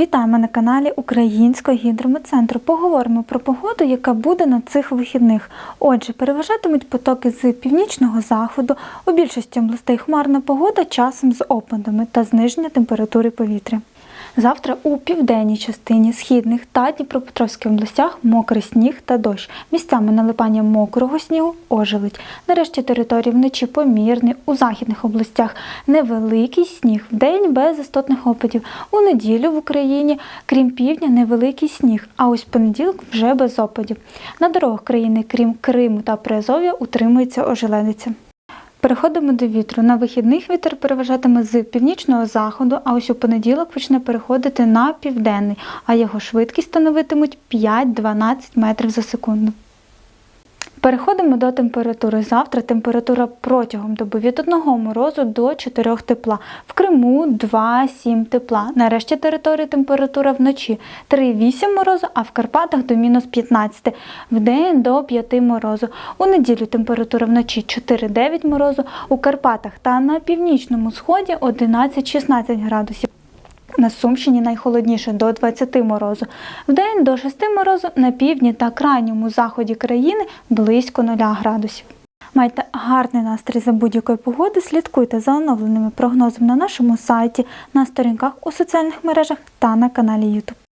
Вітаємо на каналі Українського гідрометцентру. Поговоримо про погоду, яка буде на цих вихідних. Отже, переважатимуть потоки з північного заходу. У більшості областей хмарна погода часом з опадами та зниження температури повітря. Завтра у південній частині східних та Дніпропетровських областях мокрий сніг та дощ. Місцями налипання мокрого снігу ожеледь. Нарешті території вночі помірний, у західних областях невеликий сніг, вдень без істотних опадів. У неділю в Україні, крім півдня, невеликий сніг, а ось понеділок вже без опадів. На дорогах країни, крім Криму та Приазов'я, утримується ожеледиця. Переходимо до вітру. На вихідних вітер переважатиме з північного заходу, а ось у понеділок почне переходити на південний, а його швидкість становитимуть 5-12 метрів за секунду. Переходимо до температури. Завтра температура протягом доби від 1 морозу до 4 тепла. В Криму 2-7 тепла. На решті території температура вночі 3-8 морозу, а в Карпатах до мінус 15. В день до 5 морозу. У неділю температура вночі 4-9 морозу, у Карпатах та на північному сході 11-16 градусів. На Сумщині найхолодніше до 20 морозу. Вдень до 6 морозу на півдні та крайньому заході країни близько 0 градусів. Майте гарний настрій за будь-якої погоди. Слідкуйте за оновленими прогнозами на нашому сайті, на сторінках у соціальних мережах та на каналі YouTube.